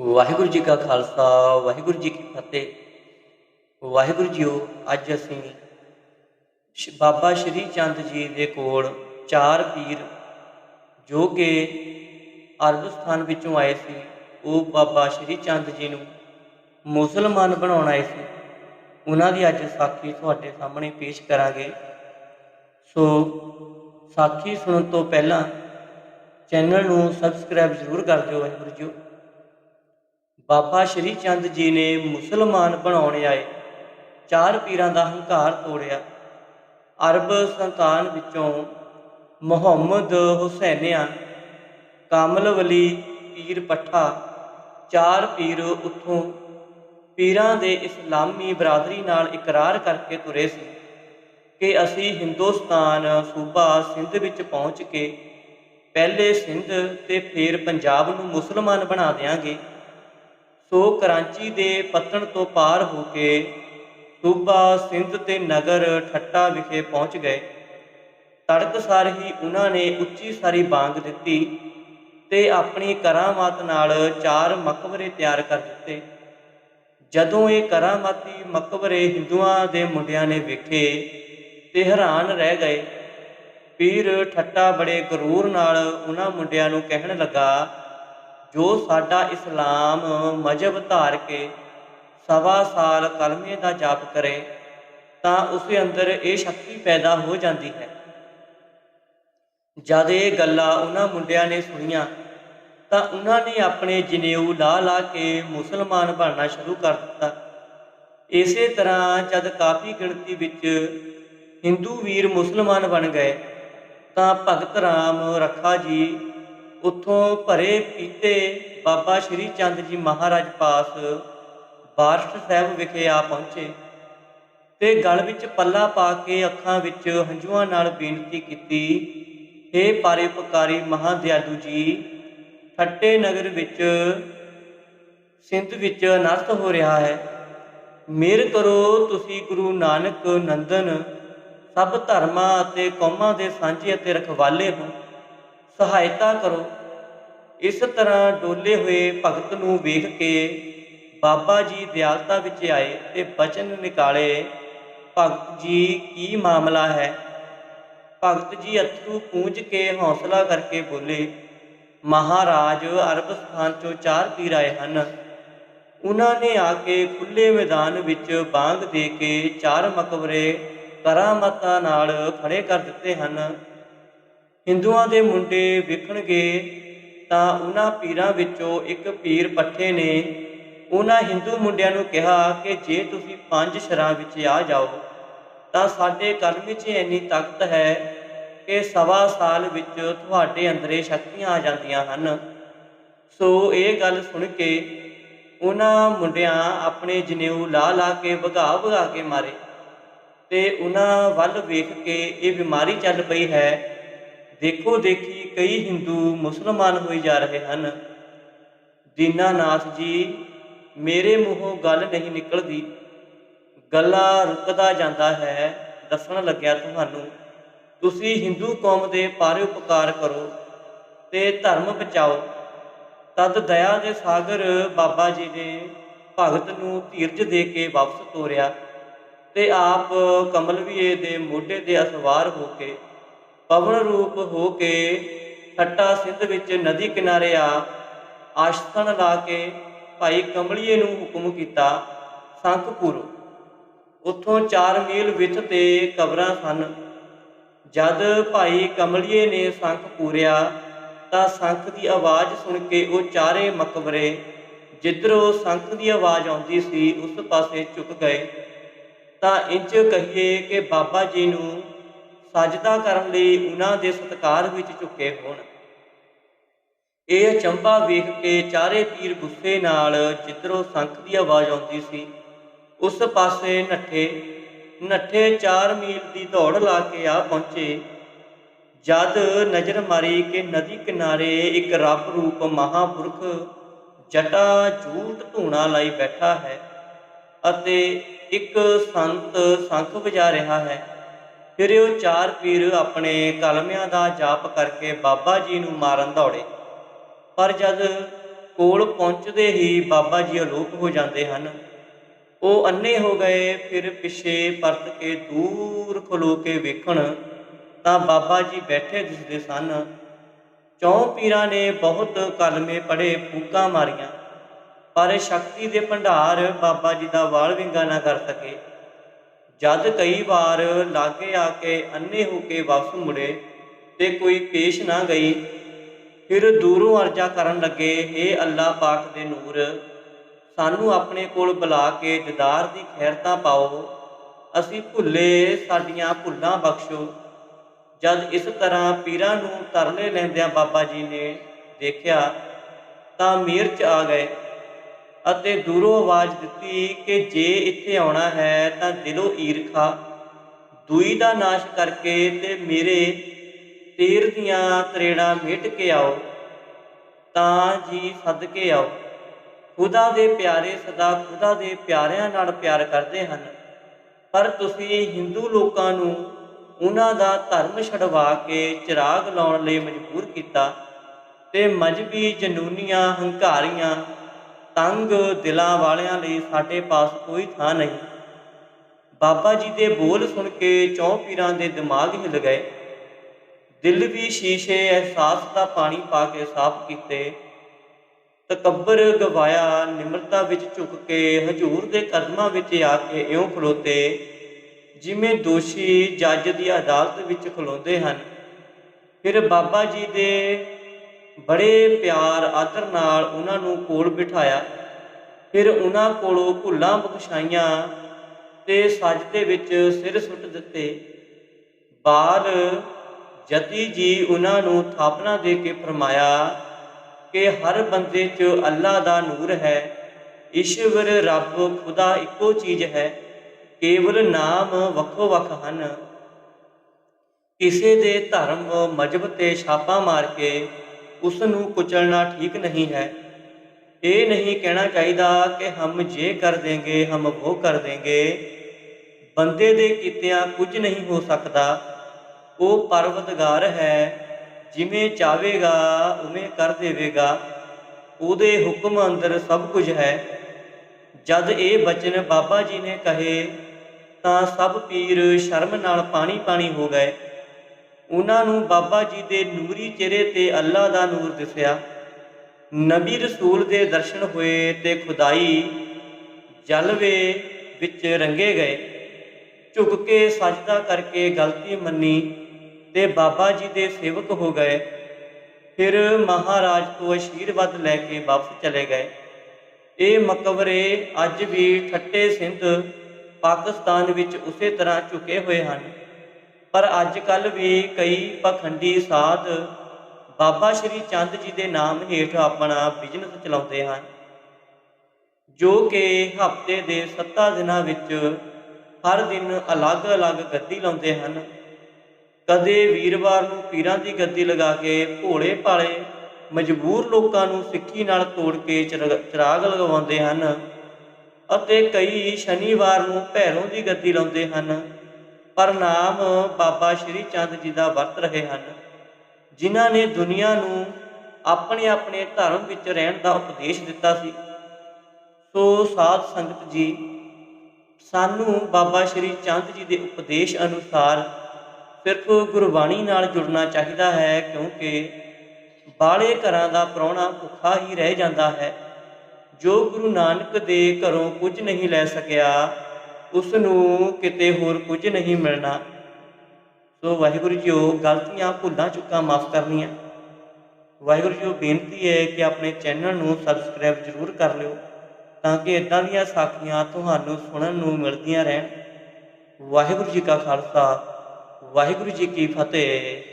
ਵਾਹਿਗੁਰੂ ਜੀ ਕਾ ਖਾਲਸਾ, ਵਾਹਿਗੁਰੂ ਜੀ ਕੀ ਫਤਿਹ। ਵਾਹਿਗੁਰੂ ਜੀਓ, ਅੱਜ ਅਸੀਂ ਸ਼- ਬਾਬਾ ਸ਼੍ਰੀ ਚੰਦ ਜੀ ਦੇ ਕੋਲ ਚਾਰ ਪੀਰ, ਜੋ ਕਿ ਅਰਬ ਸਥਾਨ ਵਿੱਚੋਂ ਆਏ ਸੀ, ਉਹ ਬਾਬਾ ਸ਼੍ਰੀ ਚੰਦ ਜੀ ਨੂੰ ਮੁਸਲਮਾਨ ਬਣਾਉਣ ਆਏ ਸੀ। ਉਹਨਾਂ ਦੀ ਅੱਜ ਸਾਖੀ ਤੁਹਾਡੇ ਸਾਹਮਣੇ ਪੇਸ਼ ਕਰਾਂਗੇ। ਸੋ ਸਾਖੀ ਸੁਣਨ ਤੋਂ ਪਹਿਲਾਂ ਚੈਨਲ ਨੂੰ ਸਬਸਕ੍ਰਾਈਬ ਜ਼ਰੂਰ ਕਰ ਦਿਓ ਵਾਹਿਗੁਰੂ ਜੀਓ। ਬਾਬਾ ਸ਼੍ਰੀ ਚੰਦ ਜੀ ਨੇ ਮੁਸਲਮਾਨ ਬਣਾਉਣ ਆਏ। ਚਾਰ ਪੀਰਾਂ ਦਾ ਹੰਕਾਰ ਤੋੜਿਆ। ਅਰਬ ਸੰਤਾਨ ਵਿੱਚੋਂ ਮੁਹੰਮਦ ਹੁਸੈਨਿਆ, ਕਾਮਲ ਵਲੀ ਪੀਰ ਪੱਠਾ, ਚਾਰ ਪੀਰ ਉੱਥੋਂ ਪੀਰਾਂ ਦੇ ਇਸਲਾਮੀ ਬਰਾਦਰੀ ਨਾਲ ਇਕਰਾਰ ਕਰਕੇ ਤੁਰੇ ਸੀ ਕਿ ਅਸੀਂ ਹਿੰਦੁਸਤਾਨ ਸੂਬਾ ਸਿੰਧ ਵਿੱਚ ਪਹੁੰਚ ਕੇ ਪਹਿਲੇ ਸਿੰਧ ਤੇ ਫਿਰ ਪੰਜਾਬ ਨੂੰ ਮੁਸਲਮਾਨ ਬਣਾ ਦੇਾਂਗੇ ਸੋ ਕਰਾਂਚੀ ਦੇ ਪੱਤਣ ਤੋਂ ਪਾਰ ਹੋ ਕੇ ਸੂਬਾ ਸਿੰਧ ਤੇ ਨਗਰ ਠੱਟਾ ਵਿਖੇ ਪਹੁੰਚ ਗਏ। ਤੜਕਸਾਰ ਹੀ ਉਹਨਾਂ ਨੇ ਉੱਚੀ ਸਾਰੀ ਬਾਂਗ ਦਿੱਤੀ ਤੇ ਆਪਣੀ ਕਰਾਮਾਤ ਨਾਲ ਚਾਰ ਮਕਬਰੇ ਤਿਆਰ ਕਰ ਦਿੱਤੇ। ਜਦੋਂ ਇਹ ਕਰਾਮਾਤੀ ਮਕਬਰੇ ਹਿੰਦੂਆਂ ਦੇ ਮੁੰਡਿਆਂ ਨੇ ਵੇਖੇ ਤੇ ਹੈਰਾਨ ਰਹਿ ਗਏ। ਪੀਰ ਠੱਟਾ ਬੜੇ ਗਰੂਰ ਨਾਲ ਉਹਨਾਂ ਮੁੰਡਿਆਂ ਨੂੰ ਕਹਿਣ ਲੱਗਾ ਜੋ ਸਾਡਾ ਇਸਲਾਮ ਮਜਬ ਧਾਰ ਕੇ ਸਵਾ ਸਾਲ ਕਲਮੇ ਦਾ ਜਾਪ ਕਰੇ, ਤਾਂ ਉਸੇ ਅੰਦਰ ਇਹ ਸ਼ਕਤੀ ਪੈਦਾ ਹੋ ਜਾਂਦੀ ਹੈ। ਜਦ ਇਹ ਗੱਲਾਂ ਉਹਨਾਂ ਮੁੰਡਿਆਂ ਨੇ ਸੁਣੀਆਂ, ਤਾਂ ਉਹਨਾਂ ਨੇ ਆਪਣੇ ਜਨੇਊ ਲਾ ਲਾ ਕੇ ਮੁਸਲਮਾਨ ਬਣਨਾ ਸ਼ੁਰੂ ਕਰ ਦਿੱਤਾ। ਇਸੇ ਤਰ੍ਹਾਂ ਜਦ ਕਾਫੀ ਗਿਣਤੀ ਵਿੱਚ ਹਿੰਦੂ ਵੀਰ ਮੁਸਲਮਾਨ ਬਣ ਗਏ, ਤਾਂ ਭਗਤ ਰਾਮ ਰੱਖਾ ਜੀ ਉੱਥੋਂ ਭਰੇ ਪੀਤੇ ਬਾਬਾ ਸ਼੍ਰੀ ਚੰਦ ਜੀ ਮਹਾਰਾਜ ਪਾਸ ਬਾਰਸ਼ ਸਾਹਿਬ ਵਿਖੇ ਆ ਪਹੁੰਚੇ ਤੇ ਗਲ ਵਿੱਚ ਪੱਲਾ ਪਾ ਕੇ ਅੱਖਾਂ ਵਿੱਚ ਹੰਝੂਆਂ ਨਾਲ ਬੇਨਤੀ ਕੀਤੀ हे ਪਰਉਪਕਾਰੀ ਮਹਾਦਿਆਲੂ ਜੀ, ਠੱਟੇ ਨਗਰ ਵਿੱਚ ਸਿੰਧ ਵਿੱਚ ਅਨਰਥ ਹੋ ਰਿਹਾ ਹੈ। ਮਿਹਰ ਕਰੋ ਤੁਸੀਂ ਗੁਰੂ ਨਾਨਕ ਨੰਦਨ, ਸਭ ਧਰਮਾਂ ਅਤੇ ਕੌਮਾਂ ਦੇ ਸਾਂਝੇ ਅਤੇ ਰਖਵਾਲੇ ਹੋ। ਸਹਾਇਤਾ ਕਰੋ। ਇਸ ਤਰ੍ਹਾਂ ਡੋਲੇ ਹੋਏ ਭਗਤ ਨੂੰ ਵੇਖ ਕੇ ਬਾਬਾ ਜੀ ਦਿਆਲਤਾ ਵਿੱਚ ਆਏ ਤੇ ਬਚਨ ਨਿਕਾਲੇ, ਭਗਤ ਜੀ, ਕੀ ਮਾਮਲਾ ਹੈ? ਭਗਤ ਜੀ ਅਥਰੂ ਪੂੰਝ ਕੇ ਹੌਸਲਾ ਕਰਕੇ ਬੋਲੇ, ਮਹਾਰਾਜ, ਅਰਬ ਸਥਾਨ ਚੋਂ ਚਾਰ ਪੀਰ ਆਏ ਹਨ। ਉਹਨਾਂ ਨੇ ਆ ਕੇ ਖੁੱਲੇ ਮੈਦਾਨ ਵਿੱਚ ਬਾਂਗ ਦੇ ਕੇ ਚਾਰ ਮਕਬਰੇ ਕਰਾਮਾਤਾਂ ਨਾਲ ਖੜੇ ਕਰ ਦਿੱਤੇ ਹਨ। ਹਿੰਦੂਆਂ ਦੇ ਮੁੰਡੇ ਵੇਖਣਗੇ ਤਾਂ ਉਹਨਾਂ ਪੀਰਾਂ ਵਿੱਚੋਂ ਇੱਕ ਪੀਰ ਪੱਠੇ ਨੇ। ਉਹਨਾਂ ਹਿੰਦੂ ਮੁੰਡਿਆਂ ਨੂੰ ਕਿਹਾ ਕਿ ਜੇ ਤੁਸੀਂ ਪੰਜ ਸ਼ਰਾਂ ਵਿੱਚ ਆ ਜਾਓ, ਤਾਂ ਸਾਡੇ ਕਲਮ ਵਿੱਚ ਇੰਨੀ ਤਾਕਤ ਹੈ ਕਿ ਸਵਾ ਸਾਲ ਵਿੱਚ ਤੁਹਾਡੇ ਅੰਦਰੇ ਸ਼ਕਤੀਆਂ ਆ ਜਾਂਦੀਆਂ ਹਨ। ਸੋ ਇਹ ਗੱਲ ਸੁਣ ਕੇ ਉਹਨਾਂ ਮੁੰਡਿਆਂ ਆਪਣੇ ਜਨੇਊ ਲਾ ਲਾ ਕੇ ਭਗਾ ਭਗਾ ਕੇ ਮਾਰੇ ਤੇ ਉਹਨਾਂ ਵੱਲ ਵੇਖ ਕੇ ਇਹ ਬਿਮਾਰੀ ਚੱਲ ਪਈ ਹੈ ਦੇਖੋ ਦੇਖੀ ਕਈ ਹਿੰਦੂ ਮੁਸਲਮਾਨ ਹੋਈ ਜਾ ਰਹੇ ਹਨ। ਦੀਨਾਨਾਥ ਜੀ, ਮੇਰੇ ਮੂੰਹੋਂ ਗੱਲ ਨਹੀਂ ਨਿਕਲਦੀ। ਗੱਲਾਂ ਰੁਕਦਾ ਜਾਂਦਾ ਹੈ, ਦੱਸਣ ਲੱਗਿਆ ਤੁਹਾਨੂੰ। ਤੁਸੀਂ ਹਿੰਦੂ ਕੌਮ ਦੇ ਪਾਰੇ ਉਪਕਾਰ ਕਰੋ ਤੇ ਧਰਮ ਬਚਾਓ। ਤਦ ਦਇਆ ਦੇ ਸਾਗਰ ਬਾਬਾ ਜੀ ਨੇ ਭਗਤ ਨੂੰ ਧੀਰਜ ਦੇ ਕੇ ਵਾਪਸ ਤੋਰਿਆ ਤੇ ਆਪ ਕਮਲਵੀਏ ਦੇ ਮੋਢੇ ਤੇ ਅਸਵਾਰ ਹੋ ਕੇ ਪਵਨ ਰੂਪ ਹੋ ਕੇ ਠੱਟਾ ਸਿੰਧ ਵਿੱਚ ਨਦੀ ਕਿਨਾਰੇ ਆ ਆਸ਼ਤਨ ਲਾ ਕੇ ਭਾਈ ਕਮਲੀਏ ਨੂੰ ਹੁਕਮ ਕੀਤਾ ਸੰਖਪੁਰ ਉੱਥੋਂ 4 ਮੀਲ ਵਿੱਥ ਤੇ ਕਬਰਾਂ ਸਨ। ਜਦ ਭਾਈ ਕਮਲੀਏ ਨੇ ਸੰਖ ਪੂਰਿਆ, ਤਾਂ ਸੰਖ ਦੀ ਆਵਾਜ਼ ਸੁਣ ਕੇ ਉਹ ਚਾਰੇ ਮਕਬਰੇ, ਜਿੱਧਰੋਂ ਸੰਖ ਦੀ ਆਵਾਜ਼ ਆਉਂਦੀ ਸੀ, ਉਸ ਪਾਸੇ ਝੁਕ ਗਏ। ਤਾਂ ਇੰਜ ਕਹੀਏ ਕਿ ਬਾਬਾ ਜੀ ਨੂੰ ਸਾਜਦਾ ਕਰਨ ਲਈ ਉਹਨਾਂ ਦੇ ਸਤਕਾਰ ਵਿੱਚ ਝੁਕੇ ਹੋਣ। ਇਹ ਚੰਬਾ ਵੇਖ ਕੇ ਚਾਰੇ ਪੀਰ ਗੁੱਸੇ ਨਾਲ ਜਿੱਧਰੋਂ ਸੰਖ ਦੀ ਆਵਾਜ਼ ਆਉਂਦੀ ਸੀ, ਉਸ ਪਾਸੇ ਨੱਠੇ ਨੱਠੇ 4 ਮੀਲ ਦੀ ਦੌੜ ਲਾ ਕੇ ਆ ਪਹੁੰਚੇ, ਜਦ ਨਜ਼ਰ ਮਾਰੀ ਕਿ ਨਦੀ ਕਿਨਾਰੇ ਇੱਕ ਰੱਬ ਰੂਪ ਮਹਾਪੁਰਖ ਜਟਾ ਝੂਟ ਧੂਣਾ ਲਈ ਬੈਠਾ ਹੈ ਅਤੇ ਇੱਕ ਸੰਤ ਸੰਖ ਵਜਾ ਰਿਹਾ ਹੈ। ਫਿਰ ਉਹ ਚਾਰ ਪੀਰ ਆਪਣੇ ਕਲਮਿਆਂ ਦਾ ਜਾਪ ਕਰਕੇ ਬਾਬਾ ਜੀ ਨੂੰ ਮਾਰਨ ਦੌੜੇ। ਪਰ ਜਦ ਕੋਲ ਪਹੁੰਚਦੇ ਹੀ ਬਾਬਾ ਜੀ ਅਲੋਪ ਹੋ ਜਾਂਦੇ ਹਨ, ਉਹ ਅੰਨੇ ਹੋ ਗਏ, ਫਿਰ ਪਿੱਛੇ ਪਰਤ ਕੇ ਦੂਰ ਖਲੋ ਕੇ ਵੇਖਣ ਤਾਂ ਬਾਬਾ ਜੀ ਬੈਠੇ ਦਿਸਦੇ ਸਨ। ਚੌਂ ਪੀਰਾਂ ਨੇ ਬਹੁਤ ਕਲਮੇ ਪੜੇ ਫੂਕਾਂ ਮਾਰੀਆਂ, ਪਰ ਸ਼ਕਤੀ ਦੇ ਭੰਡਾਰ ਬਾਬਾ ਜੀ ਦਾ ਵਾਲ ਵਿੰਗਾ ਨਾ ਕਰ ਸਕੇ। ਜਦ ਕਈ ਵਾਰ ਲਾਗੇ ਆ ਕੇ ਅੰਨੇ ਹੋ ਕੇ ਵਾਪਸ ਮੁੜੇ ਤੇ ਕੋਈ ਪੇਸ਼ ਨਾ ਗਈ, ਫਿਰ ਦੂਰੋਂ ਅਰਜ਼ਾ ਕਰਨ ਲੱਗੇ ਏ ਅੱਲਾ ਪਾਕ ਦੇ ਨੂਰ, ਸਾਨੂੰ ਆਪਣੇ ਕੋਲ ਬੁਲਾ ਕੇ ਦੀਦਾਰ ਦੀ ਖੈਰਤਾ ਪਾਓ, ਅਸੀਂ ਭੁੱਲੇ, ਸਾਡੀਆਂ ਭੁੱਲਾਂ ਬਖਸ਼ੋ। ਜਦ ਇਸ ਤਰ੍ਹਾਂ ਪੀਰਾਂ ਨੂੰ ਤਰਲੇ ਲੈਂਦਿਆਂ ਬਾਬਾ ਜੀ ਨੇ ਦੇਖਿਆ, ਤਾਂ ਮੀਰ ਚ ਆ ਗਏ। ਅਤੇ ਦੂਰੋਂ ਆਵਾਜ਼ ਦਿੱਤੀ ਕਿ ਜੇ ਇੱਥੇ ਆਉਣਾ ਹੈ ਤਾਂ ਦਿਲੋਂ ਈਰਖਾ, ਦੂਈ ਦਾ ਨਾਸ਼ ਕਰਕੇ ਤੇ ਮੇਰੇ ਤੀਰ ਦੀਆਂ ਤਰੇੜਾਂ ਮਿਟ ਕੇ ਆਓ, ਤਾਂ ਜੀ ਸੱਦ ਕੇ ਆਓ। ਖੁਦਾ ਦੇ ਪਿਆਰੇ ਸਦਾ ਖੁਦਾ ਦੇ ਪਿਆਰਿਆਂ ਨਾਲ ਪਿਆਰ ਕਰਦੇ ਹਨ, ਪਰ ਤੁਸੀਂ ਹਿੰਦੂ ਲੋਕਾਂ ਨੂੰ ਉਹਨਾਂ ਦਾ ਧਰਮ ਛਡਵਾ ਕੇ ਚਿਰਾਗ ਲਾਉਣ ਲਈ ਮਜਬੂਰ ਕੀਤਾ ਤੇ ਮਜਬੀ ਜਨੂਨੀਆਂ, ਹੰਕਾਰੀਆਂ ਤੰਗ ਦਿਲਾਂ ਵਾਲਿਆਂ ਲਈ ਸਾਡੇ ਪਾਸ ਕੋਈ ਥਾਂ ਨਹੀਂ। ਬਾਬਾ ਜੀ ਦੇ ਬੋਲ ਸੁਣ ਕੇ ਚੌਂ ਪੀਰਾਂ ਦੇ ਦਿਮਾਗ ਹਿੱਲ ਗਏ। ਦਿਲ ਵੀ ਸ਼ੀਸ਼ੇ ਅਹਿਸਾਸ ਦਾ ਪਾਣੀ ਪਾ ਕੇ ਸਾਫ਼ ਕੀਤੇ। ਤਕੱਬਰ ਗਵਾਇਆ ਨਿਮਰਤਾ ਵਿੱਚ ਝੁਕ ਕੇ ਹਜੂਰ ਦੇ ਕਦਮਾਂ ਵਿੱਚ ਆ ਕੇ ਇਉਂ ਖਲੋਤੇ, ਜਿਵੇਂ ਦੋਸ਼ੀ ਜੱਜ ਦੀ ਅਦਾਲਤ ਵਿੱਚ ਖਲੋਂਦੇ ਹਨ। ਫਿਰ ਬਾਬਾ ਜੀ ਦੇ ਬੜੇ ਪਿਆਰ, ਆਦਰ ਨਾਲ ਉਹਨਾਂ ਨੂੰ ਕੋਲ ਬਿਠਾਇਆ। ਫਿਰ ਉਹਨਾਂ ਕੋਲੋਂ ਭੁੱਲਾਂ ਬਖਸ਼ਾਈਆਂ ਤੇ ਸਜਦੇ ਵਿੱਚ ਸਿਰ ਸੁੱਟ ਦਿੱਤੇ। ਬਾਲ ਜਤੀ ਜੀ ਉਹਨਾਂ ਨੂੰ ਥਾਪਣਾ ਦੇ ਕੇ ਫਰਮਾਇਆ ਕਿ ਹਰ ਬੰਦੇ 'ਚ ਅੱਲਾ ਦਾ ਨੂਰ ਹੈ। ਈਸ਼ਵਰ ਰੱਬ ਖੁਦਾ ਇੱਕੋ ਚੀਜ਼ ਹੈ। ਕੇਵਲ ਨਾਮ ਵੱਖੋ ਵੱਖ ਹਨ। ਕਿਸੇ ਦੇ ਧਰਮ ਮਜਬ ਤੇ ਛਾਪਾ ਮਾਰ ਕੇ ਉਸ ਨੂੰ ਕੁਚਲਣਾ ਠੀਕ ਨਹੀਂ ਹੈ। ਇਹ ਨਹੀਂ ਕਹਿਣਾ ਚਾਹੀਦਾ ਕਿ ਹਮ ਜੇ ਕਰ ਦੇਂਗੇ, ਹਮ ਉਹ ਕਰ ਦੇਂਗੇ। ਬੰਦੇ ਦੇ ਕੀਤਿਆਂ ਕੁਝ ਨਹੀਂ ਹੋ ਸਕਦਾ। ਉਹ ਪਰਵਤਗਾਰ ਹੈ, ਜਿਵੇਂ ਚਾਵੇਗਾ, ਉਵੇਂ ਕਰ ਦੇਵੇਗਾ। ਉਹਦੇ ਹੁਕਮ ਅੰਦਰ ਸਭ ਕੁਝ ਹੈ। ਜਦ ਇਹ ਬਚਨ ਬਾਬਾ ਜੀ ਨੇ ਕਹੇ, ਤਾਂ ਸਭ ਪੀਰ ਸ਼ਰਮ ਨਾਲ ਪਾਣੀ ਪਾਣੀ ਹੋ ਗਏ। ਉਹਨਾਂ ਨੂੰ ਬਾਬਾ ਜੀ ਦੇ ਨੂਰੀ ਚਿਹਰੇ ਤੇ ਅੱਲਾ ਦਾ ਨੂਰ ਦਿਸਿਆ। ਨਬੀ ਰਸੂਲ ਦੇ ਦਰਸ਼ਨ ਹੋਏ ਤੇ ਖੁਦਾਈ ਜਲਵੇ ਵਿੱਚ ਰੰਗੇ ਗਏ। ਝੁਕ ਕੇ ਸਜਦਾ ਕਰਕੇ ਗਲਤੀ ਮੰਨੀ ਤੇ ਬਾਬਾ ਜੀ ਦੇ ਸੇਵਕ ਹੋ ਗਏ। ਫਿਰ ਮਹਾਰਾਜ ਤੋਂ ਅਸ਼ੀਰਵਾਦ ਲੈ ਕੇ ਵਾਪਸ ਚਲੇ ਗਏ। ਇਹ ਮਕਬਰੇ ਅੱਜ ਵੀ ਠੱਟੇ ਸਿੰਧ ਪਾਕਿਸਤਾਨ ਵਿੱਚ ਉਸੇ ਤਰ੍ਹਾਂ ਝੁਕੇ ਹੋਏ ਹਨ। ਪਰ ਅੱਜ ਕੱਲ ਵੀ ਕਈ ਪਖੰਡੀ ਸਾਧ ਬਾਬਾ ਸ਼੍ਰੀ ਚੰਦ ਜੀ ਦੇ ਨਾਮ ਹੇਠ ਆਪਣਾ ਬਿਜ਼ਨਸ ਚਲਾਉਂਦੇ ਹਨ, ਜੋ ਕਿ ਹਫ਼ਤੇ ਦੇ 7 ਦਿਨਾਂ ਵਿੱਚ ਹਰ ਦਿਨ ਅਲੱਗ-ਅਲੱਗ ਗੱਦੀ ਲਾਉਂਦੇ ਹਨ। ਕਦੇ ਵੀਰਵਾਰ ਨੂੰ ਪੀਰਾਂ ਦੀ ਗੱਦੀ ਲਗਾ ਕੇ ਭੋਲੇ ਭਾਲੇ ਮਜਬੂਰ ਲੋਕਾਂ ਨੂੰ ਸਿੱਖੀ ਨਾਲ ਤੋੜ ਕੇ ਚਿਰ- ਚਿਰਾਗ ਲਗਵਾਉਂਦੇ ਹਨ ਅਤੇ ਕਈ ਸ਼ਨੀਵਾਰ ਨੂੰ ਭੈਰੋਂ ਦੀ ਗੱਦੀ ਲਾਉਂਦੇ ਹਨ। ਪਰ ਨਾਮ ਬਾਬਾ ਸ਼੍ਰੀ ਚੰਦ ਜੀ ਦਾ ਵਰਤ ਰਹੇ ਹਨ, ਜਿਨ੍ਹਾਂ ਨੇ ਦੁਨੀਆ ਨੂੰ ਆਪਣੇ ਆਪਣੇ ਧਰਮ ਵਿੱਚ ਰਹਿਣ ਦਾ ਉਪਦੇਸ਼ ਦਿੱਤਾ ਸੀ। ਸੋ ਸਾਧ ਸੰਗਤ ਜੀ, ਸਾਨੂੰ ਬਾਬਾ ਸ਼੍ਰੀ ਚੰਦ ਜੀ ਦੇ ਉਪਦੇਸ਼ ਅਨੁਸਾਰ ਸਿਰਫ ਗੁਰਬਾਣੀ ਨਾਲ ਜੁੜਨਾ ਚਾਹੀਦਾ ਹੈ, ਕਿਉਂਕਿ ਬਾਲੇ ਘਰਾਂ ਦਾ ਪ੍ਰਾਹੁਣਾ ਭੁੱਖਾ ਹੀ ਰਹਿ ਜਾਂਦਾ ਹੈ। ਜੋ ਗੁਰੂ ਨਾਨਕ ਦੇ ਘਰੋਂ ਕੁਝ ਨਹੀਂ ਲੈ ਸਕਿਆ ਉਸ ਨੂੰ ਕਿਤੇ ਹੋਰ ਕੁਝ ਨਹੀਂ ਮਿਲਣਾ। ਸੋ ਵਾਹਿਗੁਰੂ ਜੀ ਉਹ ਗਲਤੀਆਂ ਭੁੱਲਾਂ ਚੁੱਕਾਂ ਮਾਫ ਕਰਨੀਆਂ। ਵਾਹਿਗੁਰੂ ਜੀਓ, ਬੇਨਤੀ ਹੈ ਕਿ ਆਪਣੇ ਚੈਨਲ ਨੂੰ ਸਬਸਕ੍ਰਾਈਬ ਜ਼ਰੂਰ ਕਰ ਲਿਓ, ਤਾਂ ਕਿ ਇਦਾਂ ਦੀਆਂ ਸਾਖੀਆਂ ਤੁਹਾਨੂੰ ਸੁਣਨ ਨੂੰ ਮਿਲਦੀਆਂ ਰਹਿਣ। ਵਾਹਿਗੁਰੂ ਜੀ ਕਾ ਖਾਲਸਾ, ਵਾਹਿਗੁਰੂ ਜੀ ਕੀ ਫਤਿਹ।